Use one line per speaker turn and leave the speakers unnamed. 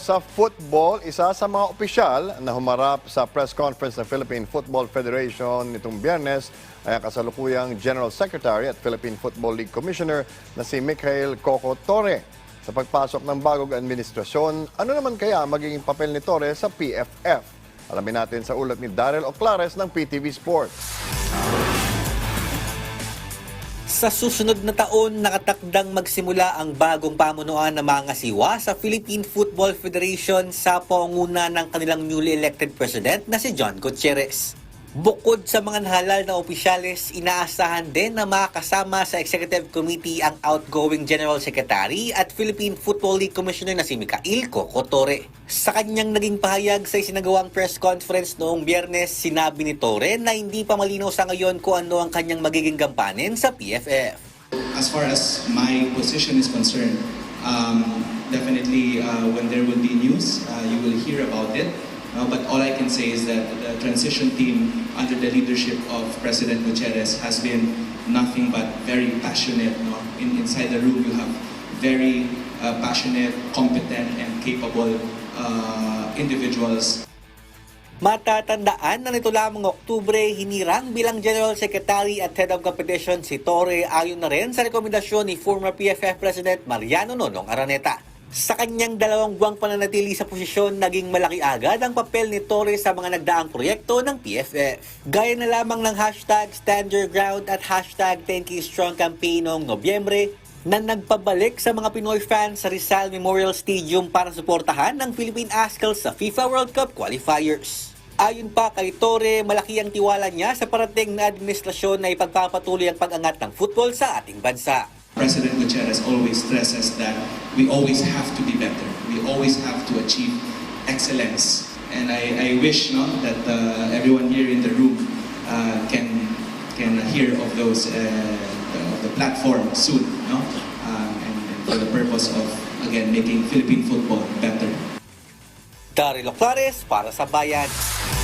Sa football, isa sa mga opisyal na humarap sa press conference ng Philippine Football Federation nitong biyernes ay ang kasalukuyang General Secretary at Philippine Football League Commissioner na si Mikhail Coco Torre. Sa pagpasok ng bagong administrasyon, ano naman kaya magiging papel ni Torre sa PFF? Alamin natin sa ulat ni Daryl Oclares ng PTV Sports.
Sa susunod na taon, nakatakdang magsimula ang bagong pamunuan ng mga siwa sa Philippine Football Federation sa pangunguna ng kanilang newly elected president na si John Gutierrez. Bukod sa mga nahalal na opisyales, inaasahan din na makakasama sa Executive Committee ang outgoing General Secretary at Philippine Football League Commissioner na si Mikhail Coco Torre. Sa kanyang naging pahayag sa isinagawang press conference noong biyernes, sinabi ni Torre na hindi pa malinaw sa ngayon kung ano ang kanyang magiging gampanin sa PFF.
As far as my position is concerned, um, definitely uh, when there will be news, uh, you will hear about it. Uh, but all I can say is that the transition team under the leadership of President Gutierrez has been nothing but very passionate. No? In, inside the room, you have very uh, passionate, competent, and capable uh, individuals
Matatandaan na nito lamang Oktubre, hinirang bilang General Secretary at Head of Competition si Torre ayon na rin sa rekomendasyon ni former PFF President Mariano Nonong Araneta. Sa kanyang dalawang buwang pananatili sa posisyon, naging malaki agad ang papel ni Torre sa mga nagdaang proyekto ng PFF. Gaya na lamang ng hashtag Stand Your Ground at hashtag 10K Strong campaign noong Nobyembre, na nagpabalik sa mga Pinoy fans sa Rizal Memorial Stadium para suportahan ng Philippine Ascals sa FIFA World Cup qualifiers. Ayon pa kay Torre, malaki ang tiwala niya sa parating na administrasyon na ipagpapatuloy ang pag-angat ng football sa ating bansa.
President Gutierrez always stresses that we always have to be better. We always have to achieve excellence. And I, I wish no, that uh, everyone here in the room uh, can can hear of those uh, of the platform soon, no? Um, and, for the purpose of again making Philippine football better.
Daryl Oclares para sa Bayan.